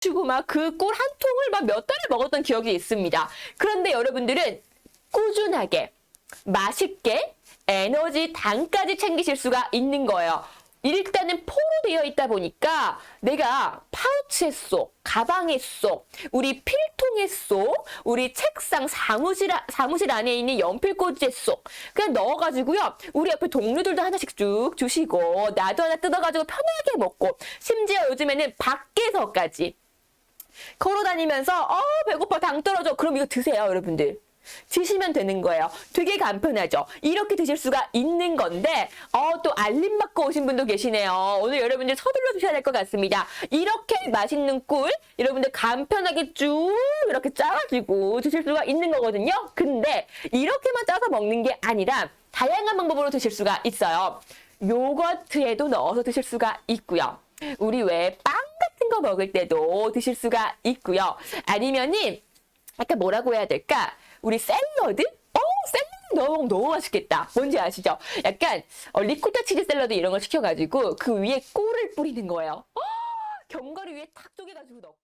주고 막 그 꿀 한 통을 막 몇 달을 먹었던 기억이 있습니다. 그런데 여러분들은 꾸준하게 맛있게 에너지 당까지 챙기실 수가 있는 거예요. 일단은 포로 되어 있다 보니까 내가 파우치에 쏙, 가방에 쏙, 우리 필통에 쏙, 우리 책상 사무실, 아- 사무실 안에 있는 연필꽂이에 쏙 그냥 넣어가지고요. 우리 옆에 동료들도 하나씩 쭉 주시고 나도 하나 뜯어가지고 편하게 먹고 심지어 요즘에는 밖에서까지 걸어 다니면서 어 배고파 당 떨어져. 그럼 이거 드세요 여러분들. 드시면 되는 거예요. 되게 간편하죠. 이렇게 드실 수가 있는 건데 어 또 알림 받고 오신 분도 계시네요. 오늘 여러분들 서둘러 주셔야 될 것 같습니다. 이렇게 맛있는 꿀 여러분들 간편하게 쭉 이렇게 짜가지고 드실 수가 있는 거거든요. 근데 이렇게만 짜서 먹는 게 아니라 다양한 방법으로 드실 수가 있어요. 요거트에도 넣어서 드실 수가 있고요. 우리 왜 빵 거 먹을 때도 드실 수가 있고요. 아니면은 약간 뭐라고 해야 될까? 우리 샐러드? 어, 샐러드 먹으면 너무 맛있겠다. 뭔지 아시죠? 약간 어, 리코타 치즈 샐러드 이런 걸 시켜가지고 그 위에 꿀을 뿌리는 거예요. 어, 견과류 위에 탁 쪼개가지고 넣고.